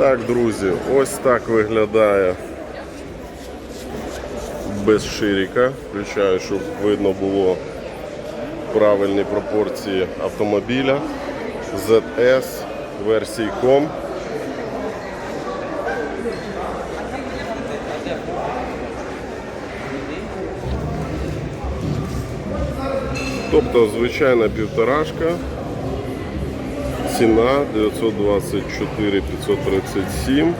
Так, друзі, ось так виглядає без ширіка. Включаю, щоб видно було правильні пропорції автомобіля. ZS версії COM. Тобто звичайна півторашка. Ціна 924 537.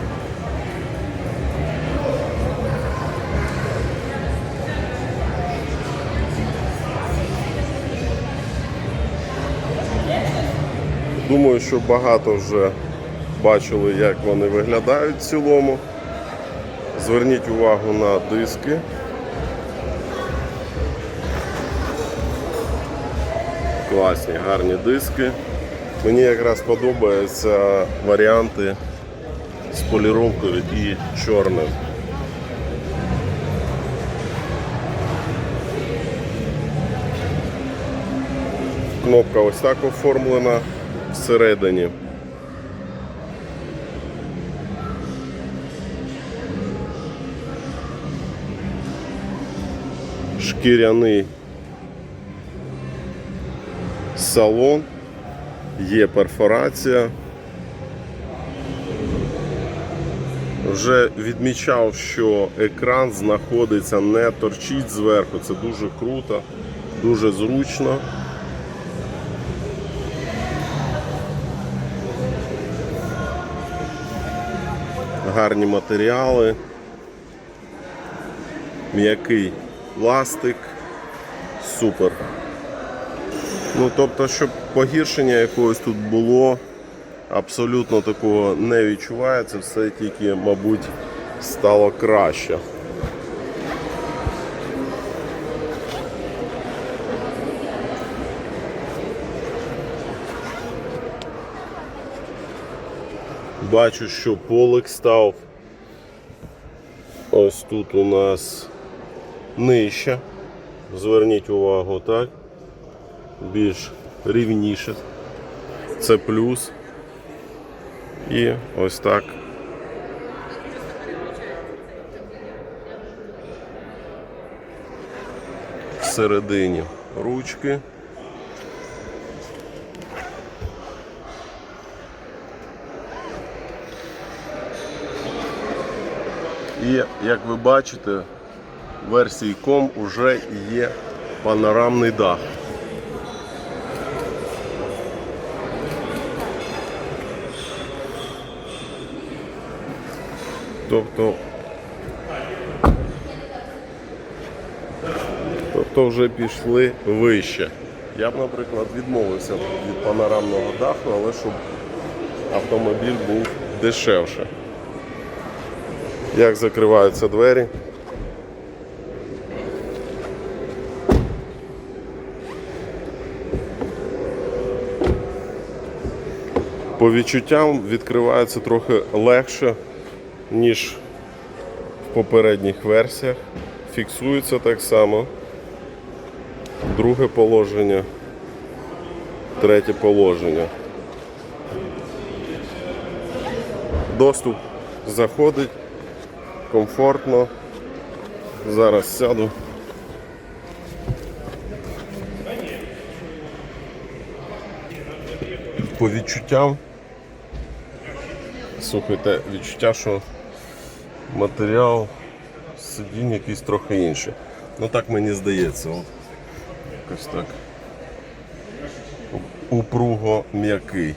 Думаю, що багато вже бачили, як вони виглядають в цілому. Зверніть увагу на диски. Класні, гарні диски. Мені якраз подобаються варіанти з поліровкою і чорним. Кнопка ось так оформлена всередині. Шкіряний салон, є перфорація. Вже відмічав, що екран знаходиться не торчить зверху. Це дуже круто, дуже зручно. Гарні матеріали, м'який пластик, супер. Ну, тобто, щоб погіршення якогось тут було, абсолютно такого не відчувається, все тільки, мабуть, стало краще. Бачу, що полик став. Ось тут у нас нижче. Зверніть увагу, так? Більш рівніше. Це плюс. І ось так. Всередині ручки. І як ви бачите, в версії COM вже є панорамний дах. Тобто, тобто вже пішли вище. Я б, наприклад, відмовився від панорамного даху, але щоб автомобіль був дешевше. Як закриваються двері? По відчуттям відкривається трохи легше, ніж в попередніх версіях. Фіксується так само. Друге положення, третє положення. Доступ заходить комфортно. Зараз сяду. По відчуттям. Слухайте, відчуття, що матеріал сидінь якийсь трохи інший. Ну так мені здається. От. Якось так. Упруго м'який.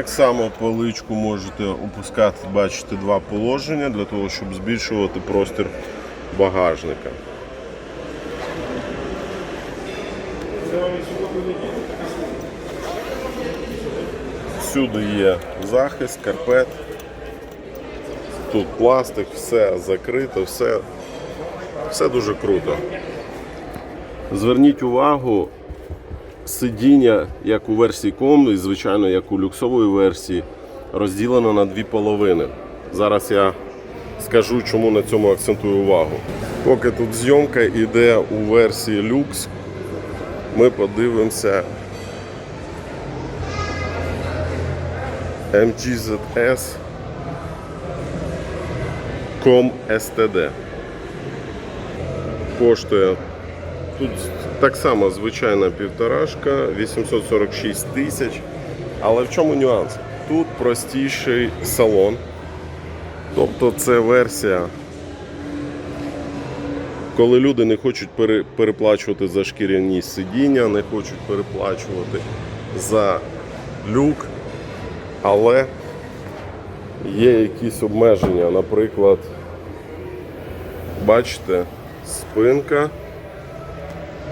Так само поличку можете опускати, бачите, два положення для того, щоб збільшувати простір багажника. Всюди є захист, карпет. Тут пластик, все закрито, все, все дуже круто. Зверніть увагу, сидіння, як у версії комби, і звичайно, як у люксової версії, розділено на дві половини. Зараз я скажу, чому на цьому акцентую увагу. Поки тут зйомка йде у версії люкс, ми подивимося MGZS Com STD. Коштує тут так само звичайна півторашка, 846 тисяч. Але в чому нюанс? Тут простіший салон. Тобто це версія, коли люди не хочуть переплачувати за шкіряні сидіння, не хочуть переплачувати за люк, але є якісь обмеження. Наприклад, бачите, спинка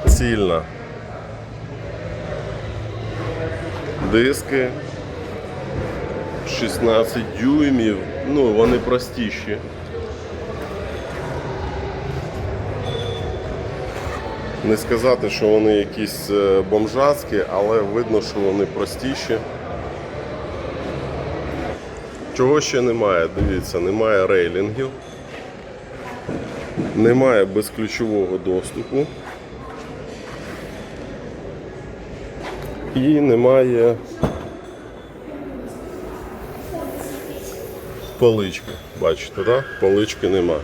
цільна. Диски 16 дюймів, ну вони простіші. Не сказати, що вони якісь е, бомжацькі, але видно, що вони простіші. Чого ще немає? Дивіться, немає рейлінгів, немає безключового доступу і немає полички. Бачите, так? Полички нема.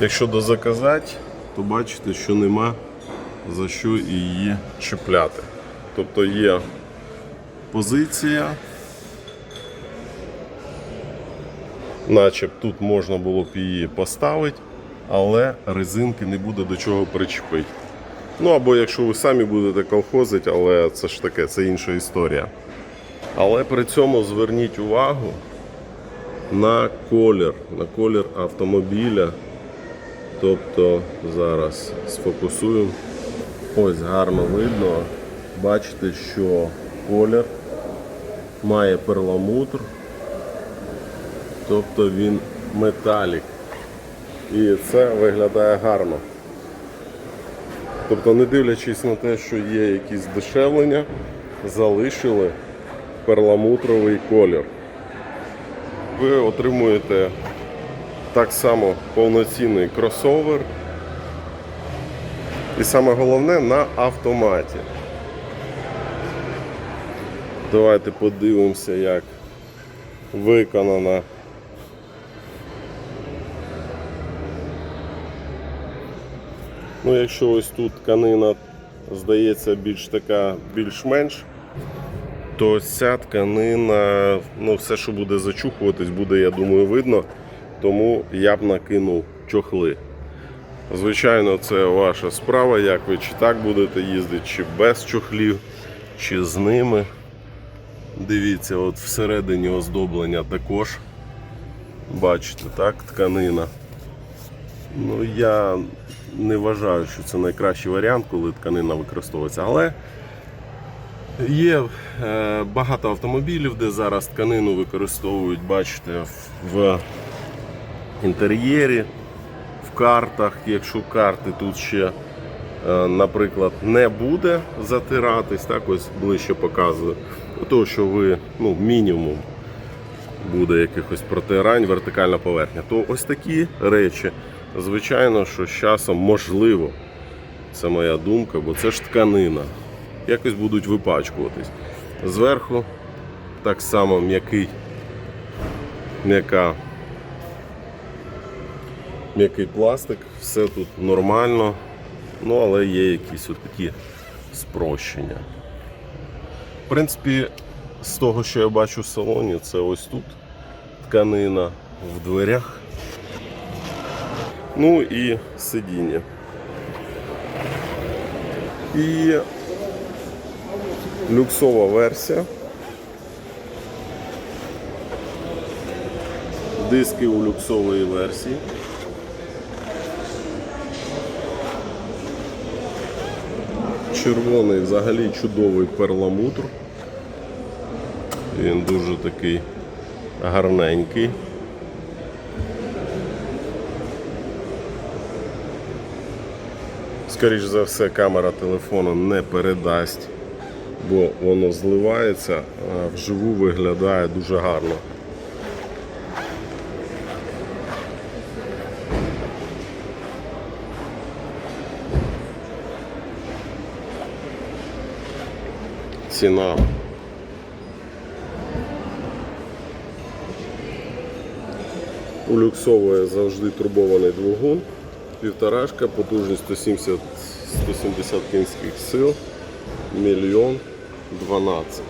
Якщо дозаказати, то бачите, що нема за що її чіпляти. Тобто є позиція, наче тут можна було б її поставити, але резинки не буде до чого причепити. Ну або якщо ви самі будете колхозити, але це ж таке, це інша історія. Але при цьому зверніть увагу на колір, на колір автомобіля. Тобто зараз сфокусуємо. Ось гарно видно. Бачите, що колір має перламутр, тобто він металік. І це виглядає гарно. Тобто, не дивлячись на те, що є якісь дешевлення, залишили перламутровий колір. Ви отримуєте так само повноцінний кросовер. І саме головне на автоматі. Давайте подивимося, як виконана. Ну, якщо ось тут тканина здається більш така більш-менш, то ця тканина, ну все, що буде зачухуватись, буде, я думаю, видно. Тому я б накинув чохли. Звичайно, це ваша справа, як ви чи так будете їздити, чи без чохлів, чи з ними. Дивіться, от всередині оздоблення також. Бачите, так, тканина. Ну, я не вважаю, що це найкращий варіант, коли тканина використовується. Але є е, багато автомобілів, де зараз тканину використовують, бачите, в- інтер'єрі, в картах. Якщо карти тут ще, е, наприклад, не буде затиратись, так ось ближче показую, того, що ви ну, мінімум буде якихось протирань, вертикальна поверхня, то ось такі речі, звичайно, що з часом можливо, це моя думка, бо це ж тканина, якось будуть випачкуватись. Зверху так само м'який, м'яка, м'який пластик, все тут нормально, ну але є якісь от такі спрощення. В принципі, з того, що я бачу в салоні, це ось тут тканина в дверях. Ну і сидіння. І люксова версія. Диски у люксової версії. Червоний взагалі чудовий перламутр. Він дуже такий гарненький. Скоріше за все, камера телефону не передасть, бо воно зливається, а вживу виглядає дуже гарно. Ціна. У люксової завжди турбований двигун. Півторашка, потужність 170, 170 кінських сил, мільйон 12.